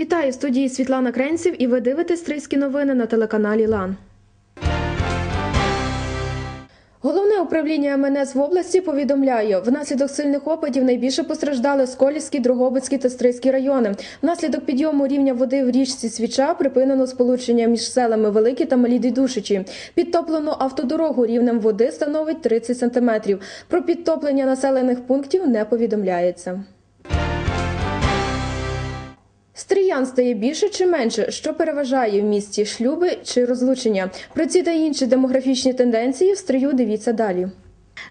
Вітаю студії Світлана Кренців і ви дивитесь Стрийські новини на телеканалі Лан. Головне управління МНС в області повідомляє, внаслідок сильних опадів найбільше постраждали Сколівський, Дрогобицький та Стрийський райони. Внаслідок підйому рівня води в річці Свіча припинено сполучення між селами Великі та Малі Дідушичі. Підтоплено автодорогу рівнем води становить 30 сантиметрів. Про підтоплення населених пунктів не повідомляється. Стріян стає більше чи менше, що переважає в місті шлюби чи розлучення. Про ці та інші демографічні тенденції в стрію дивіться далі.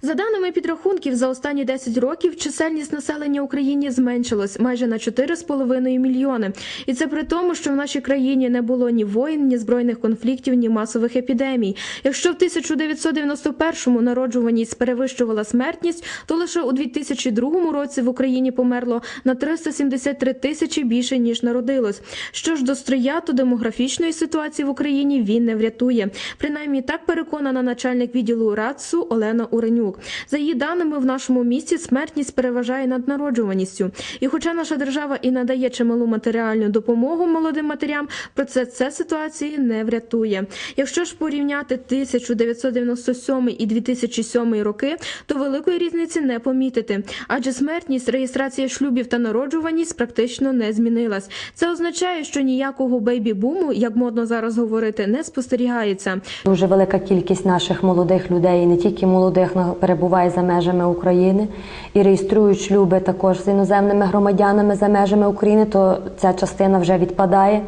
За даними підрахунків, за останні 10 років чисельність населення Україні зменшилась майже на 4,5 мільйони. І це при тому, що в нашій країні не було ні воїн, ні збройних конфліктів, ні масових епідемій. Якщо в 1991-му народжуваність перевищувала смертність, то лише у 2002 році в Україні померло на 373 тисячі більше ніж народилось. Що ж до стрия, то демографічної ситуації в Україні він не врятує. Принаймні так переконана начальник відділу РАЦУ Олена Уренюк. За її даними, в нашому місті смертність переважає над народжуваністю. І хоча наша держава і надає чималу матеріальну допомогу молодим матерям, проте це ситуації не врятує. Якщо ж порівняти 1997 і 2007 роки, то великої різниці не помітити, адже смертність, реєстрація шлюбів та народжуваність практично не змінилась. Це означає, що ніякого бейбі-буму, як модно зараз говорити, не спостерігається. Дуже велика кількість наших молодих людей, не тільки молодих, перебуває за межами України і реєструють шлюби також з іноземними громадянами за межами України, то ця частина вже відпадає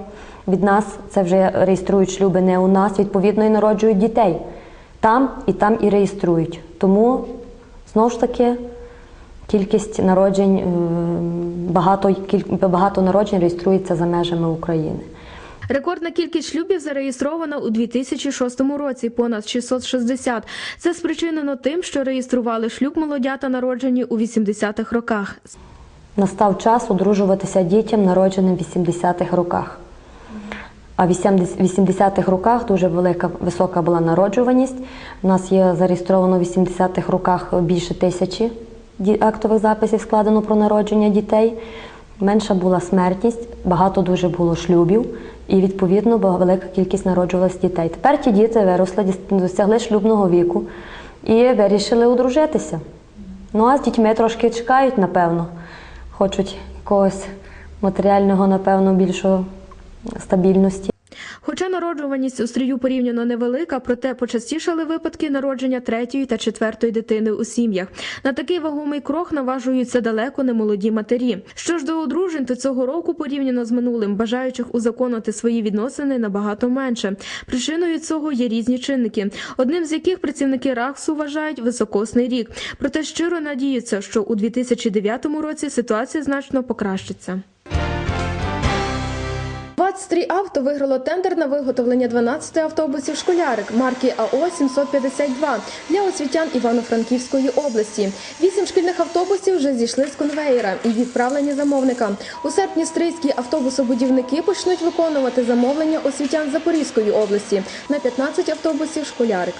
від нас. Це вже реєструють шлюби не у нас, відповідно, і народжують дітей там і там і реєструють. Тому знову ж таки. Кількість народжень е, багато багато народжень реєструється за межами України. Рекордна кількість шлюбів зареєстрована у 2006 році понад 660. Це спричинено тим, що реєстрували шлюб молодята народжені у 80-х роках. Настав час одружуватися дітям, народженим в 80-х роках. А в 80-х роках дуже велика висока була народжуваність. У нас є зареєстровано в 80-х роках більше тисячі актових записів складено про народження дітей. Менша була смертність, багато дуже було шлюбів, і відповідно велика кількість народжувалась дітей. Тепер ті діти виросли, досягли шлюбного віку і вирішили одружитися. Ну а з дітьми трошки чекають, напевно. Хочуть якогось матеріального, напевно, більшого стабільності. Хоча народжуваність у стрію порівняно невелика, проте почастішали випадки народження третьої та четвертої дитини у сім'ях. На такий вагомий крок наважуються далеко не молоді матері. Що ж до одружень, то цього року порівняно з минулим бажаючих узаконити свої відносини набагато менше. Причиною цього є різні чинники, одним з яких працівники РАХСу вважають високосний рік. Проте щиро надіються, що у 2009 році ситуація значно покращиться. 23 авто виграло тендер на виготовлення 12 автобусів школярик марки АО 752 для освітян Івано-Франківської області. Вісім шкільних автобусів вже зійшли з конвеєра і відправлені замовника. У серпні стрийські автобусобудівники почнуть виконувати замовлення освітян Запорізької області на 15 автобусів школярик.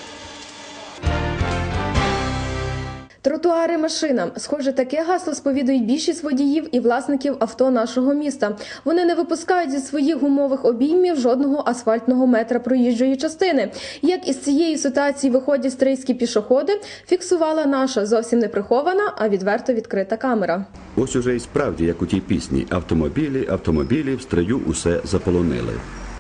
Тротуари машинам. Схоже, таке гасло сповідують більшість водіїв і власників авто нашого міста. Вони не випускають зі своїх гумових обіймів жодного асфальтного метра проїжджої частини. Як із цієї ситуації виходять стрийські пішоходи, фіксувала наша зовсім не прихована, а відверто відкрита камера. Ось уже і справді, як у тій пісні, автомобілі, автомобілі в строю усе заполонили.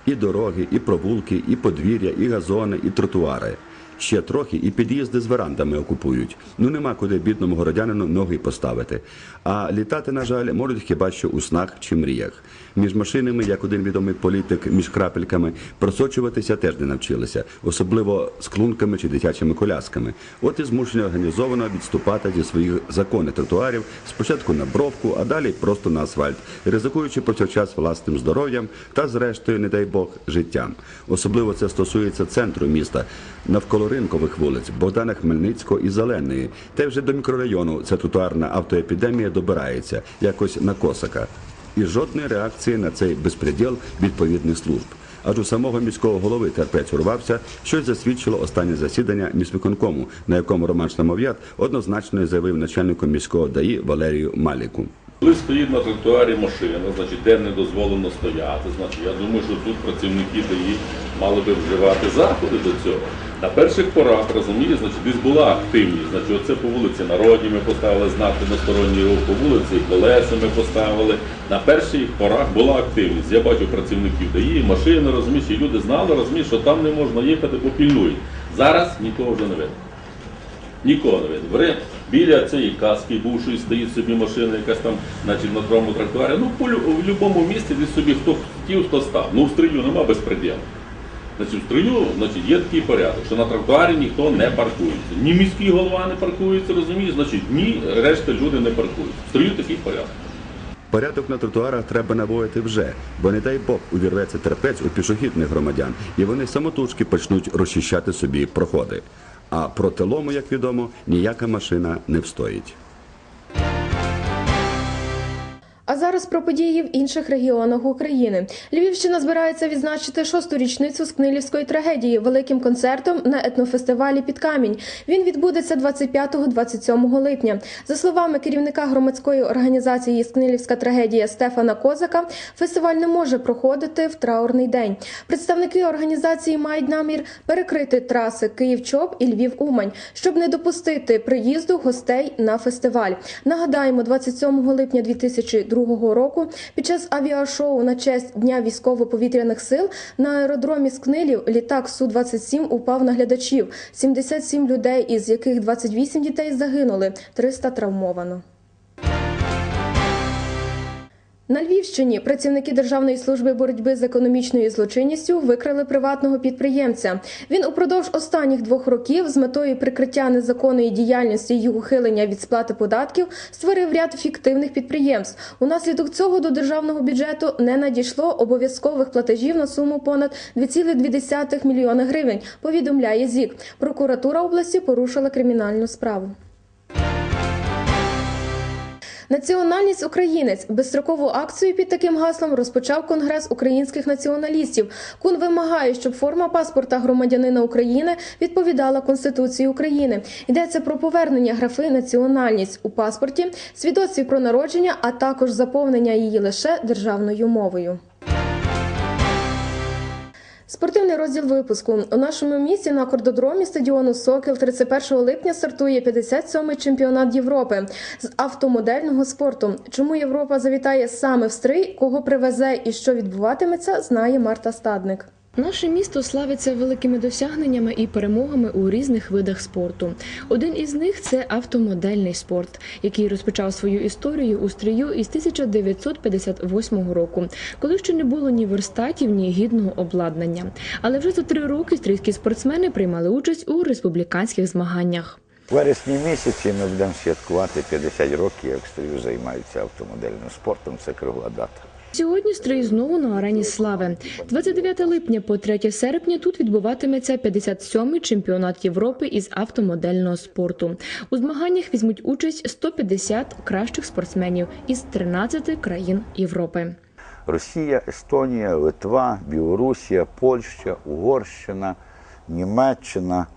І дороги, і провулки, і подвір'я, і газони, і тротуари. Ще трохи і під'їзди з верандами окупують. Ну нема куди бідному городянину ноги поставити. А літати, на жаль, можуть хіба що у снах чи мріях. Між машинами, як один відомий політик, між крапельками, просочуватися теж не навчилися, особливо з клунками чи дитячими колясками. От і змушені організовано відступати зі своїх законних тротуарів спочатку на бровку, а далі просто на асфальт, ризикуючи повсякчас власним здоров'ям та, зрештою, не дай Бог, життям. Особливо це стосується центру міста, навколо ринкових вулиць Богдана Хмельницького і Зеленої. Та вже до мікрорайону ця тротуарна автоепідемія добирається якось на косака. І жодної реакції на цей безпреділ відповідних служб. Аж у самого міського голови терпець урвався, щось засвідчило останнє засідання міськвиконкому, на якому Роман Штамов'ят однозначно заявив начальнику міського ДАІ Валерію Маліку. Коли стоїть на тротуарі машина, значить, де не дозволено стояти, значить, я думаю, що тут працівники ДАІ мали би вживати заходи до цього. На перших порах, розумієш, значить, десь була активність. Значить, оце по вулиці Народній ми поставили знак односторонній рух, по вулиці Колеса ми поставили. На перших порах була активність. Я бачу працівників ДАІ, машини, розумієш, і люди знали, розумієш, що там не можна їхати, бо пільнують. Зараз нікого вже не видно. Нікого не видно. Бери біля цієї каски бувшої стоїть собі машина, якась там, значить, на тому тротуарі. Ну, в будь-якому місці десь собі хто хотів, хто став. Ну, в стрию нема безпреділу. Значить, в стрию значить, є такий порядок, що на тротуарі ніхто не паркується. Ні міський голова не паркується, розумієш, значить, ні решта люди не паркуються. В стрию такий порядок. Порядок на тротуарах треба наводити вже, бо не дай Бог увірветься терпець у пішохідних громадян, і вони самотужки почнуть розчищати собі проходи. А проти лому, як відомо, ніяка машина не встоїть. А зараз про події в інших регіонах України. Львівщина збирається відзначити шосту річницю Скнилівської трагедії великим концертом на етнофестивалі під камінь. Він відбудеться 25-27 липня. За словами керівника громадської організації Скнилівська трагедія Стефана Козака, фестиваль не може проходити в траурний день. Представники організації мають намір перекрити траси Київ-Чоп і Львів-Умань, щоб не допустити приїзду гостей на фестиваль. Нагадаємо, 27 липня 2002 року під час авіашоу на честь Дня військово-повітряних сил на аеродромі Скнилів літак Су-27 упав на глядачів. 77 людей, із яких 28 дітей загинули, 300 травмовано. На Львівщині працівники Державної служби боротьби з економічною злочинністю викрили приватного підприємця. Він упродовж останніх двох років з метою прикриття незаконної діяльності й ухилення від сплати податків створив ряд фіктивних підприємств. Унаслідок цього до державного бюджету не надійшло обов'язкових платежів на суму понад 2,2 мільйони гривень. Повідомляє ЗІК. Прокуратура області порушила кримінальну справу. Національність українець безстрокову акцію під таким гаслом розпочав Конгрес українських націоналістів. Кун вимагає, щоб форма паспорта громадянина України відповідала Конституції України. Йдеться про повернення графи національність у паспорті, свідоцтві про народження, а також заповнення її лише державною мовою. Спортивний розділ випуску у нашому місті на кордодромі стадіону Сокіл 31 липня стартує 57-й чемпіонат Європи з автомодельного спорту. Чому Європа завітає саме в стрий, кого привезе і що відбуватиметься, знає Марта Стадник. Наше місто славиться великими досягненнями і перемогами у різних видах спорту. Один із них це автомодельний спорт, який розпочав свою історію у стрію із 1958 року, коли ще не було ні верстатів, ні гідного обладнання. Але вже за три роки стрійські спортсмени приймали участь у республіканських змаганнях. У вересні місяці ми будемо святкувати 50 років, як стрію займаються автомодельним спортом. Це кругла дата. Сьогодні стрій знову на арені слави. 29 липня по 3 серпня тут відбуватиметься 57-й чемпіонат Європи із автомодельного спорту. У змаганнях візьмуть участь 150 кращих спортсменів із 13 країн Європи. Росія, Естонія, Литва, Білорусія, Польща, Угорщина, Німеччина,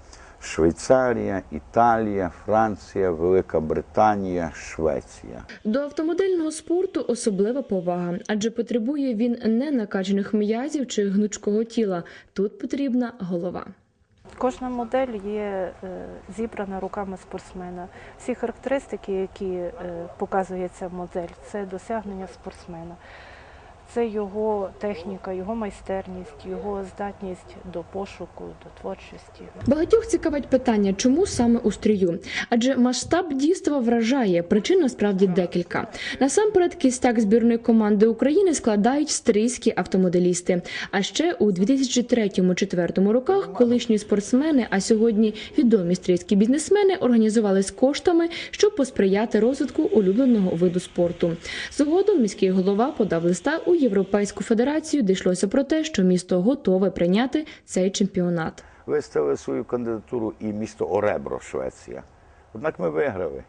Швейцарія, Італія, Франція, Велика Британія, Швеція. До автомодельного спорту особлива повага, адже потребує він не накачаних м'язів чи гнучкого тіла. Тут потрібна голова. Кожна модель є е, зібрана руками спортсмена. Всі характеристики, які е, показує ця модель, це досягнення спортсмена. Це його техніка, його майстерність, його здатність до пошуку, до творчості. Багатьох цікавить питання, чому саме у стрію? Адже масштаб дійства вражає. Причин насправді декілька. Насамперед, кістяк збірної команди України складають стрийські автомоделісти. А ще у 2003-2004 роках колишні спортсмени, а сьогодні відомі стрийські бізнесмени організували з коштами, щоб посприяти розвитку улюбленого виду спорту. Згодом міський голова подав листа у Європейську федерацію, де йшлося про те, що місто готове прийняти цей чемпіонат. Виставили свою кандидатуру і місто Оребро, Швеція. Однак ми виграли.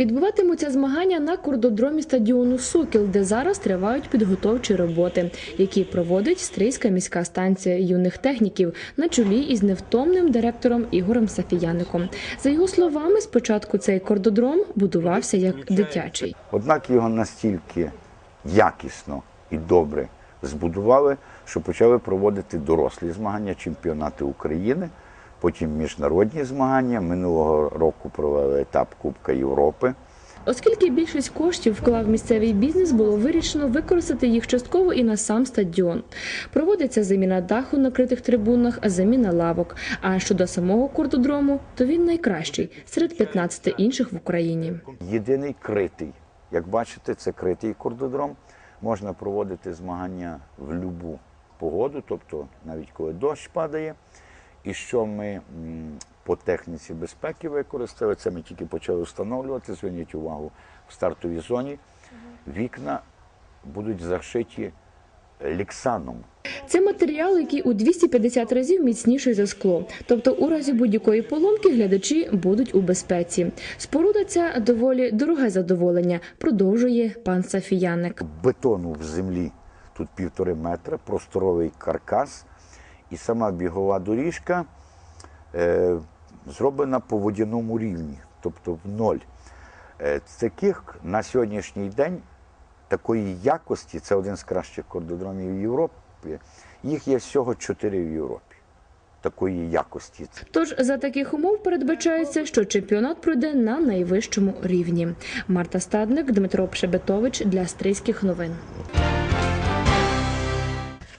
Відбуватимуться змагання на кордодромі стадіону Сокіл, де зараз тривають підготовчі роботи, які проводить Стрийська міська станція юних техніків на чолі із невтомним директором Ігорем Сафіяником. За його словами, спочатку цей кордодром будувався як дитячий. Однак його настільки якісно і добре збудували, що почали проводити дорослі змагання, чемпіонати України, потім міжнародні змагання. Минулого року провели етап Кубка Європи. Оскільки більшість коштів вклав місцевий бізнес, було вирішено використати їх частково і на сам стадіон. Проводиться заміна даху на критих трибунах, заміна лавок. А щодо самого кордодрому, то він найкращий серед 15 інших в Україні. Єдиний критий. Як бачите, це критий кордодром. Можна проводити змагання в любу погоду, тобто навіть коли дощ падає. І що ми по техніці безпеки використали, це ми тільки почали встановлювати. Зверніть увагу, в стартовій зоні вікна будуть зашиті ліксаном. Це матеріал, який у 250 разів міцніший за скло. Тобто, у разі будь-якої поломки глядачі будуть у безпеці. Споруда ця доволі дороге задоволення, продовжує пан Сафіяник. бетону в землі тут півтори метра, просторовий каркас, і сама бігова доріжка е, зроблена по водяному рівні, тобто в ноль. Е, таких на сьогоднішній день такої якості, це один з кращих кордодромів в Європі. Їх є всього чотири в Європі. Такої якості. Тож за таких умов передбачається, що чемпіонат пройде на найвищому рівні. Марта Стадник, Дмитро Пшебетович для Стрийських новин.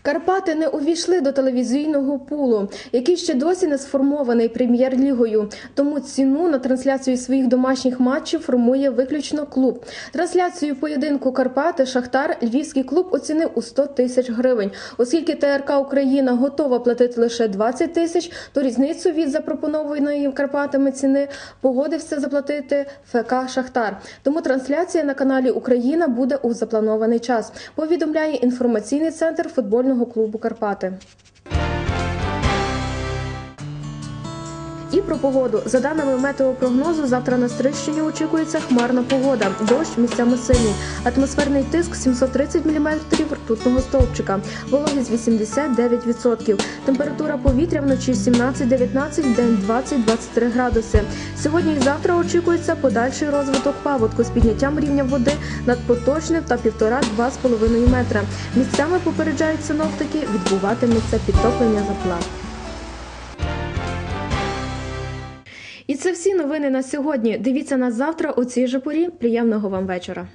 Карпати не увійшли до телевізійного пулу, який ще досі не сформований прем'єр-лігою. Тому ціну на трансляцію своїх домашніх матчів формує виключно клуб. Трансляцію поєдинку Карпати Шахтар Львівський клуб оцінив у 100 тисяч гривень. Оскільки ТРК Україна готова платити лише 20 тисяч, то різницю від запропонованої Карпатами ціни погодився заплатити ФК Шахтар. Тому трансляція на каналі Україна буде у запланований час. Повідомляє інформаційний центр футбольного клубу Карпати. І про погоду. За даними метеопрогнозу, завтра на Стрищині очікується хмарна погода. Дощ місцями сильний. Атмосферний тиск 730 мм ртутного стовпчика. Вологість 89%. Температура повітря вночі 17-19, вдень 20-23 градуси. Сьогодні і завтра очікується подальший розвиток паводку з підняттям рівня води над поточним та 1,5-2,5 метра. Місцями попереджають синоптики, відбуватиметься підтоплення заплат. Це всі новини на сьогодні. Дивіться нас завтра у цій же порі. Приємного вам вечора.